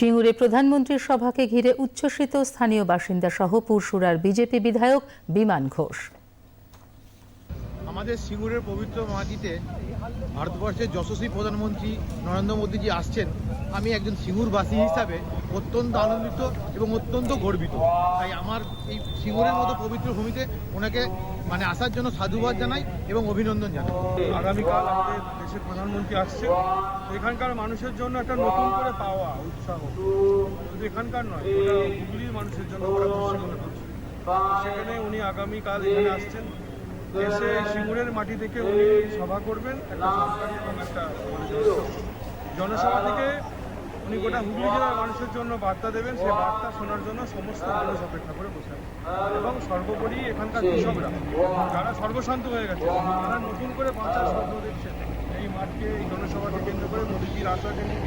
সিঙ্গুরে প্রধানমন্ত্রীর সভাকে ঘিরে উচ্ছ্বসিত স্থানীয় বাসিন্দা সহ পুরসুরার বিজেপি বিধায়ক বিমান ঘোষ। আমাদের সিঙ্গুরের পবিত্র মাটিতে ভারতবর্ষের যশস্বী প্রধানমন্ত্রী নরেন্দ্র মোদীজি আসছেন। আমি একজন সিঙ্গুরবাসী হিসাবে অত্যন্ত আনন্দিত এবং অত্যন্ত গর্বিত। তাই আমার এই সিঙ্গুরের মতো পবিত্র ভূমিতে ওনাকে মানে আসার জন্য সাধুবাদ জানাই এবং অভিনন্দন জানাই। আগামীকাল আমাদের দেশের প্রধানমন্ত্রী আসছে এখানকার মানুষের জন্য একটা নতুন করে পাওয়া উৎসাহ। শুধু এখানকার নয় হুগলির মানুষের জন্য সেখানে উনি আগামীকাল এখানে আসছেন। এসে সিঙ্গুরের মাটি থেকে উনি সভা করবেন, একটা এবং একটা। জনসভা থেকে উনি গোটা হুগলি জেলার মানুষের জন্য বার্তা দেবেন, সেই বার্তা শোনার জন্য সমস্ত মানুষ অপেক্ষা করে বসে আছে এবং সর্বোপরি এখানকার কৃষকরা, যারা সর্বশান্ত হয়ে গেছে, তারা নতুন করে বাঁচার স্বপ্ন দেখছেন। এই মাঠকে, এই জনসভাকে কেন্দ্র করে মোদীজির আশাকে নিয়ে